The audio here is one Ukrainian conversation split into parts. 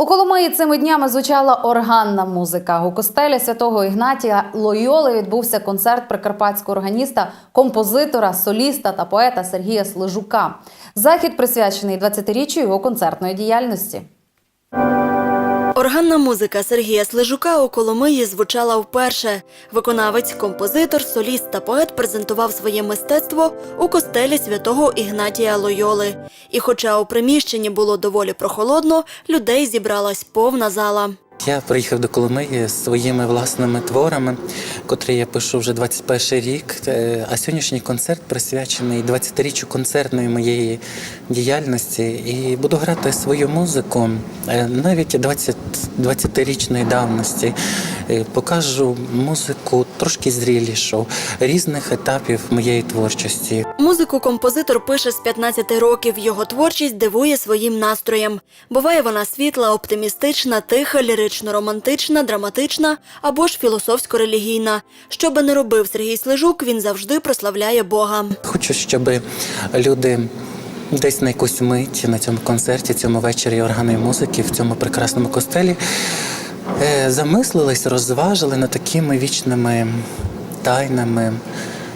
У Коломиї цими днями звучала органна музика. У костелі святого Ігнатія Лойоли відбувся концерт прикарпатського органіста, композитора, соліста та поета Сергія Слежука. Захід присвячений 20-річчю його концертної діяльності. Органна музика Сергія Слежука у Коломиї звучала вперше. Виконавець, композитор, соліст та поет презентував своє мистецтво у костелі святого Ігнатія Лойоли. І хоча у приміщенні було доволі прохолодно, людей зібралась повна зала. Я приїхав до Коломиї з своїми власними творами, котрі я пишу вже 21 рік. Е, А сьогоднішній концерт присвячений 20-річчю концертної моєї діяльності. І буду грати свою музику е, навіть 20, 20-річної давності. Е, Покажу музику трошки зрілішу, різних етапів моєї творчості. Музику композитор пише з 15 років. Його творчість дивує своїм настроєм. Буває вона світла, оптимістична, тиха, лірично-романтична, драматична або ж філософсько-релігійна. Що би не робив Сергій Слежук, він завжди прославляє Бога. Хочу, щоб люди десь на якусь мить на цьому концерті, цьому вечорі органної музики, в цьому прекрасному костелі е, замислились, розважили над такими вічними тайнами,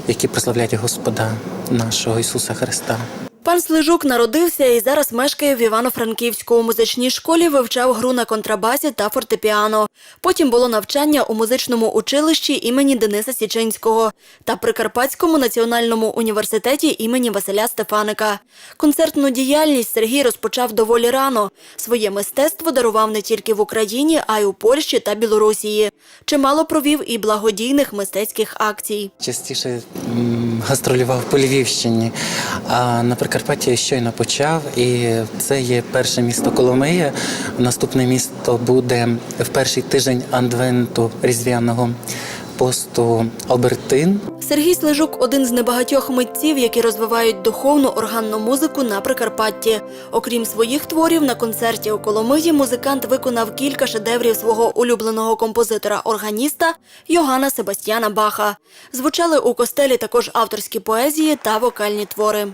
які прославляють Господа нашого Ісуса Христа. Пан Слежук народився і зараз мешкає в Івано-Франківську. У музичній школі вивчав гру на контрабасі та фортепіано. Потім було навчання у музичному училищі імені Дениса Січинського та Прикарпатському національному університеті імені Василя Стефаника. Концертну діяльність Сергій розпочав доволі рано. Своє мистецтво дарував не тільки в Україні, а й у Польщі та Білорусії. Чимало провів і благодійних мистецьких акцій. Частіше гастролював по Львівщині, а на Прикарпатті я щойно почав, і це є перше місто Коломия. Наступне місто буде в перший тиждень адвенту різдвяного посту Албертин. Сергій Слежук один з небагатьох митців, які розвивають духовну органну музику на Прикарпатті. Окрім своїх творів, на концерті у Коломиї музикант виконав кілька шедеврів свого улюбленого композитора-органіста Йоганна Себастьяна Баха. Звучали у костелі також авторські поезії та вокальні твори.